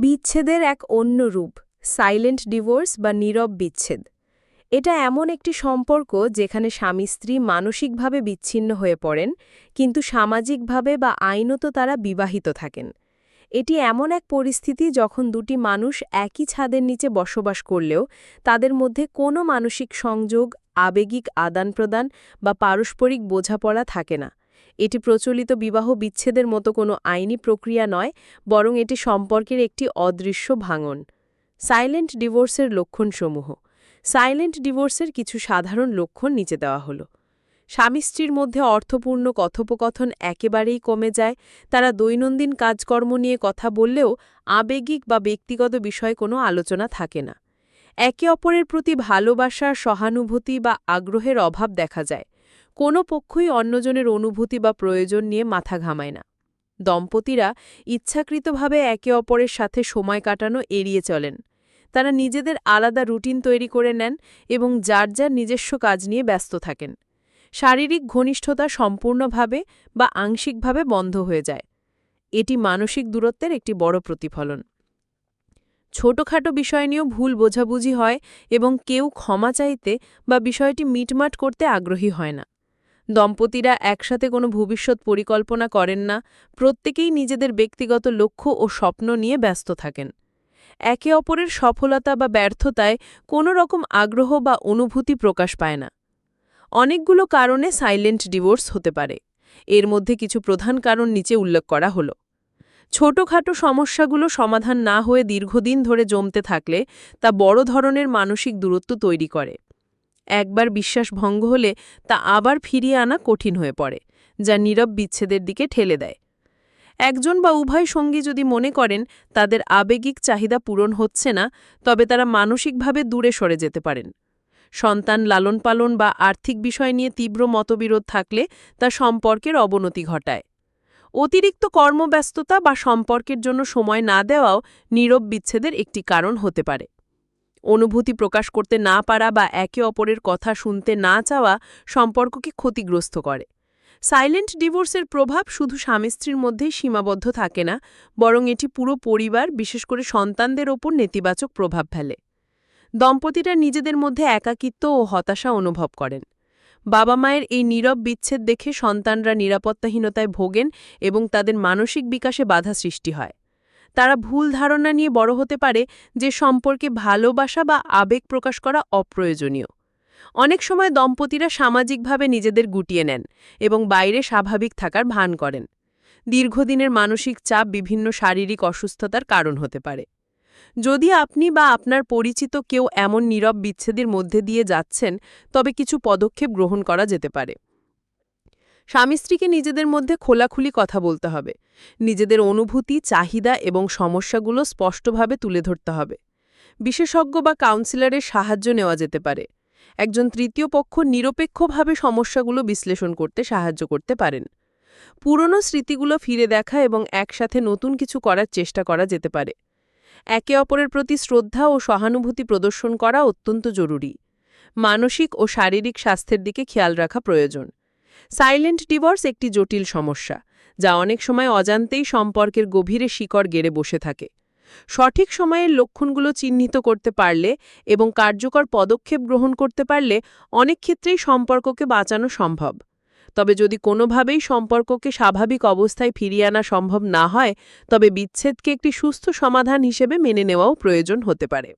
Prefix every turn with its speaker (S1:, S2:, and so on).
S1: বিচ্ছেদের এক অন্য রূপ সাইলেন্ট ডিভোর্স বা নীরব বিচ্ছেদ। এটা এমন একটি সম্পর্ক যেখানে স্বামী স্ত্রী মানসিকভাবে বিচ্ছিন্ন হয়ে পড়েন, কিন্তু সামাজিকভাবে বা আইনত তারা বিবাহিত থাকেন। এটি এমন এক পরিস্থিতি যখন দুটি মানুষ একই ছাদের নিচে বসবাস করলেও তাদের মধ্যে কোনো মানসিক সংযোগ, আবেগিক আদান-প্রদান বা পারস্পরিক বোঝাপড়া থাকে না। এটি প্রচলিত বিবাহ বিচ্ছেদের মতো কোনো আইনি প্রক্রিয়া নয়, বরং এটি সম্পর্কের একটি অদৃশ্য ভাঙন। সাইলেন্ট ডিভোর্সের লক্ষণসমূহ। সাইলেন্ট ডিভোর্সের কিছু সাধারণ লক্ষণ নিচে দেওয়া হল। স্বামী স্ত্রীর মধ্যে অর্থপূর্ণ কথোপকথন একেবারেই কমে যায়, তারা দৈনন্দিন কাজকর্ম নিয়ে কথা বললেও আবেগিক বা ব্যক্তিগত বিষয়ে কোনো আলোচনা থাকে না। একে অপরের প্রতি ভালোবাসা, সহানুভূতি বা আগ্রহের অভাব দেখা যায়। কোনো পক্ষই অন্যজনের অনুভূতি বা প্রয়োজন নিয়ে মাথা ঘামায় না। দম্পতিরা ইচ্ছাকৃতভাবে একে অপরের সাথে সময় কাটানো এড়িয়ে চলেন। তারা নিজেদের আলাদা রুটিন তৈরি করে নেন এবং যার যার নিজস্ব কাজ নিয়ে ব্যস্ত থাকেন। শারীরিক ঘনিষ্ঠতা সম্পূর্ণভাবে বা আংশিকভাবে বন্ধ হয়ে যায়। এটি মানসিক দূরত্বের একটি বড় প্রতিফলন। ছোটখাটো বিষয় নিয়েও ভুল বোঝাবুঝি হয় এবং কেউ ক্ষমা চাইতে বা বিষয়টি মিটমাট করতে আগ্রহী হয় না। দম্পতিরা একসাথে কোনো ভবিষ্যৎ পরিকল্পনা করেন না, প্রত্যেকেই নিজেদের ব্যক্তিগত লক্ষ্য ও স্বপ্ন নিয়ে ব্যস্ত থাকেন। একে অপরের সফলতা বা ব্যর্থতায় কোনো রকম আগ্রহ বা অনুভূতি প্রকাশ পায় না। অনেকগুলো কারণে সাইলেন্ট ডিভোর্স হতে পারে। এর মধ্যে কিছু প্রধান কারণ নিচে উল্লেখ করা হল। ছোটখাটো সমস্যাগুলো সমাধান না হয়ে দীর্ঘদিন ধরে জমতে থাকলে তা বড় ধরনের মানসিক দূরত্ব তৈরি করে। একবার বিশ্বাস ভঙ্গ হলে তা আবার ফিরিয়ে আনা কঠিন হয়ে পড়ে, যা নীরব বিচ্ছেদের দিকে ঠেলে দেয়। একজন বা উভয় সঙ্গী যদি মনে করেন তাদের আবেগিক চাহিদা পূরণ হচ্ছে না, তবে তারা মানসিকভাবে দূরে সরে যেতে পারেন। সন্তান লালন পালন বা আর্থিক বিষয় নিয়ে তীব্র মতবিরোধ থাকলে তা সম্পর্কের অবনতি ঘটায়। অতিরিক্ত কর্মব্যস্ততা বা সম্পর্কের জন্য সময় না দেওয়াও নীরব বিচ্ছেদের একটি কারণ হতে পারে। অনুভূতি প্রকাশ করতে না পারা বা একে অপরের কথা শুনতে না চাওয়া সম্পর্ককে ক্ষতিগ্রস্ত করে। সাইলেন্ট ডিভোর্সের প্রভাব শুধু স্বামী স্ত্রীর মধ্যেই সীমাবদ্ধ থাকে না, বরং এটি পুরো পরিবার, বিশেষ করে সন্তানদের ওপর নেতিবাচক প্রভাব ফেলে। দম্পতিরা নিজেদের মধ্যে একাকিত্ব ও হতাশা অনুভব করেন। বাবা মায়ের এই নীরব বিচ্ছেদ দেখে সন্তানরা নিরাপত্তাহীনতায় ভোগেন এবং তাদের মানসিক বিকাশে বাধা সৃষ্টি হয়। তারা ভুল ধারণা নিয়ে বড় হতে পারে যে সম্পর্কে ভালোবাসা বা আবেগ প্রকাশ করা অপ্রয়োজনীয়। অনেক সময় দম্পতিরা সামাজিকভাবে নিজেদের গুটিয়ে নেন এবং বাইরে স্বাভাবিক থাকার ভান করেন। দীর্ঘদিনের মানসিক চাপ বিভিন্ন শারীরিক অসুস্থতার কারণ হতে পারে। যদি আপনি বা আপনার পরিচিত কেউ এমন নীরব বিচ্ছেদের মধ্যে দিয়ে যাচ্ছেন, তবে কিছু পদক্ষেপ গ্রহণ করা যেতে পারে। স্বামী স্ত্রীকে নিজেদের মধ্যে খোলাখুলি কথা বলতে হবে। নিজেদের অনুভূতি, চাহিদা এবং সমস্যাগুলো স্পষ্টভাবে তুলে ধরতে হবে। বিশেষজ্ঞ বা কাউন্সিলরের সাহায্য নেওয়া যেতে পারে। একজন তৃতীয় পক্ষ নিরপেক্ষভাবে সমস্যাগুলো বিশ্লেষণ করতে সাহায্য করতে পারেন। পুরনো স্মৃতিগুলো ফিরে দেখা এবং একসাথে নতুন কিছু করার চেষ্টা করা যেতে পারে। একে অপরের প্রতি শ্রদ্ধা ও সহানুভূতি প্রদর্শন করা অত্যন্ত জরুরি। মানসিক ও শারীরিক স্বাস্থ্যের দিকে খেয়াল রাখা প্রয়োজন। সাইলেন্ট ডিভোর্স একটি জটিল সমস্যা, যা অনেক সময় অজান্তেই সম্পর্কের গভীরে শিকড় গেড়ে বসে থাকে। সঠিক সময়ের লক্ষণগুলো চিহ্নিত করতে পারলে এবং কার্যকর পদক্ষেপ গ্রহণ করতে পারলে অনেক ক্ষেত্রেই সম্পর্ককে বাঁচানো সম্ভব। তবে যদি কোনোভাবেই সম্পর্ককে স্বাভাবিক অবস্থায় ফিরিয়ে আনা সম্ভব না হয়, তবে বিচ্ছেদকে একটি সুস্থ সমাধান হিসেবে মেনে নেওয়াও প্রয়োজন হতে পারে।